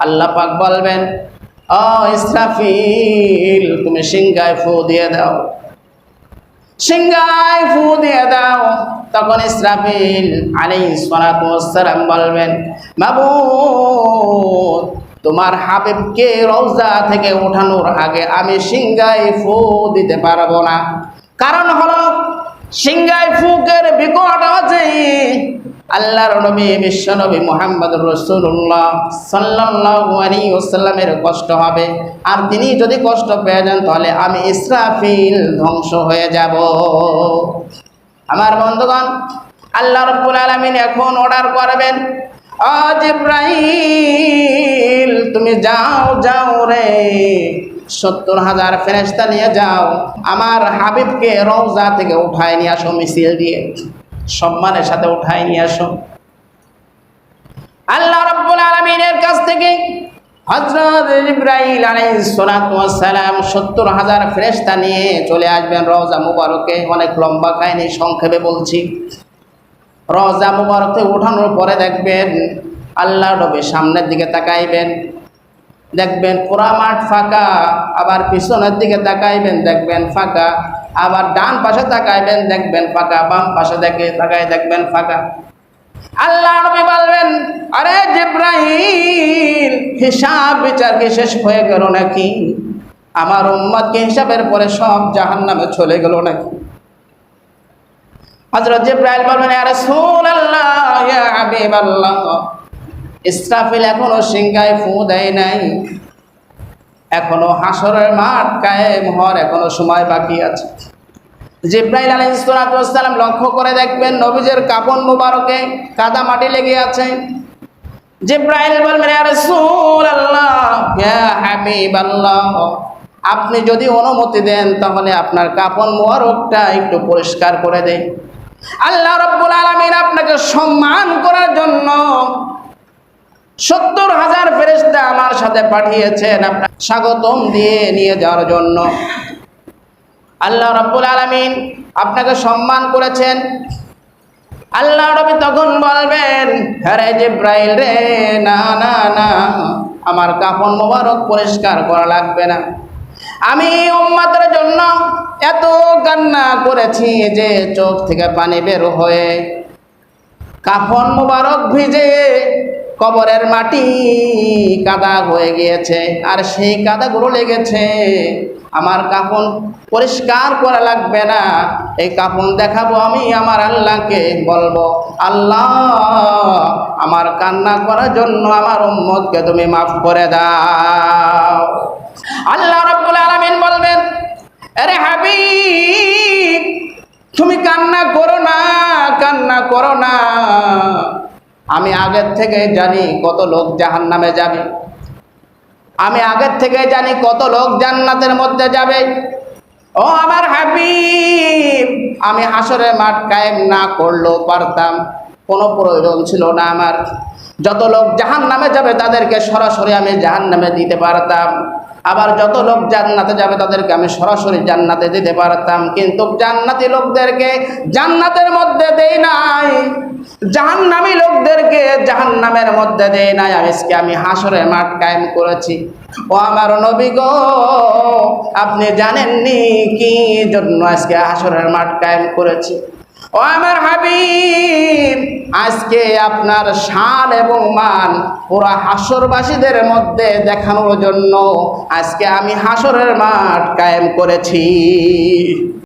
আল্লাহ পাক বলবেন, ও ইসরাফিল, তুমি সিংগায় ফু দিয়ে দাও। সিংগায় ফু দিয়ে দাও। তখন ইসরাফিল সালাতু ওয়াসসালাম বলবেন বাবু তোমার হাবিবকে রওজা থেকে ওঠানোর আগে আমি সিংগায় ফু দিতে পারব না। কারণ হলো সিংগায় ফুকের বিকট আছে আল্লাহর নবী, বিশ্ব নবী মোহাম্মদ রসুল্লাহ ওয়াসাল্লামের কষ্ট হবে। আর তিনি যদি কষ্ট পেয়ে যান, তাহলে আমি ইসরাফিল ধ্বংস হয়ে যাব। আমার বন্ধুগণ, আল্লাহ রব্বুল আলমিন এখন অর্ডার করবেন আজ তুমি যাও যাও রে। সত্তর হাজার ফেরেস্তা নিয়ে যাও। আমার হাবিবকে রওজা থেকে উঠায় নিয়ে আসো মিছিল দিয়ে। সম্মানের সাথে উঠায় নিয়ে আসো। আল্লাহ রব্বুল আলমিনের কাছ থেকে হজরত ইব্রাহিম আলাইহিস সালাম সত্তর হাজার ফেরেস্তা নিয়ে চলে আসবেন রওজা মুবারকে। অনেক লম্বা কাহিনী সংক্ষেপে বলছি। রওজা মুবারকে উঠানোর পরে দেখবেন আল্লাহ নবী সামনের দিকে তাকাইবেন। দেখবেন পুরা মাঠ ফাঁকা, আবার পিছনের দিকে তাকাইবেন, দেখবেন ফাঁকা। আবার ডান পাশে তাকাইবেন, দেখবেন ফাঁকা, বাম পাশে দেখে তাকাই দেখবেন ফাঁকা। আল্লাহ নবী বলবেন, আরে জিব্রাহিম হিসাব বিচার কি শেষ হয়ে গেল নাকি? আমার উম্মতকে হিসাবের পরে সব জাহান্নামে চলে গেল নাকি? হযরত জিব্রাইল বলবেন রাসূলুল্লাহ, ইয়া হাবিবাল্লাহ, ইসরাফিল এখনও সিংহায় ফু দেয় নাই। এখনও হাসরের মাঠ কায়েম হওয়ার এখনও সময় বাকি আছে। জিব্রাইল আলাইহিসসালাম লক্ষ্য করে দেখবেন নবীজের কাপন মুবারকে কাদা মাটি লেগে আছে। জিব্রাইল বলবেন আপনি যদি অনুমতি দেন তাহলে আপনার কাপন মুবারকটা একটু পরিষ্কার করে দেন আল্লাহ রব্বুল আলামিন আপনাকে সম্মান করার জন্য সত্তর হাজার ফেরেস্তা আমার সাথে পাঠিয়েছেন আপনার স্বাগতম দিয়ে নিয়ে যাওয়ার জন্য। আল্লাহ রব্বুল আলমিন আপনাকে সম্মান করেছেন। আল্লাহ রবি তখন বলবেন হ্যাঁ জিব্রাইল রে, না না না, আমার কাপড় মোবারক পরিষ্কার করা লাগবে না। আমি উম্মাদের জন্য এত কান্না করেছি যে চোখ থেকে পানি বের হয়ে কাফন মোবারক ভিজে কবরের মাটি কাদা হয়ে গিয়েছে, আর সেই কাদাগুলো লেগেছে। আমার কাফন পরিষ্কার করা লাগবে না। এই কাফন দেখাবো আমি আমার আল্লাহকে, বলব, আল্লাহ, আমার কান্না করার জন্য আমার উম্মতকে তুমি মাফ করে দাও। আল্লাহ রব্বুল আলামিন বলবেন, আরে হাবিব, তুমি কান্না করো কান্না করো না। আমি আগের থেকে জানি কত লোক জাহান নামে যাবে। আমি আগের থেকে জানি কত লোক জান্নাতের মধ্যে যাবে। ও আমার হাবিব, আমি হাসরের মাঠ কায়েম না করলেও পারতাম। কোনো প্রয়োজন ছিল না আমার। যত লোক জাহান নামে যাবে তাদেরকে সরাসরি আমি জাহান নামে দিতে পারতাম। আবার যত লোক জান্নাতে যাবে তাদেরকে আমি সরাসরি জান্নাতে দিতে পারতাম। কিন্তু জান্নাতি লোকদেরকে জান্নাতের মধ্যে দেই নাই। জাহান্নামী লোকদেরকে জাহান্নামের মধ্যে দেই নাই। আজকে আমি হাসরে মাঠ কায়েম করেছি। ও আমার নবী গো, আপনি জানেননি কি জন্য আজকে হাসরের মাঠ কায়েম করেছি? ও আমার হাবিব, আজকে আপনার শান এবং মান পুরা হাসরবাসীদের মধ্যে দেখানোর জন্য আজকে আমি হাসরের মাঠ কায়েম করেছি।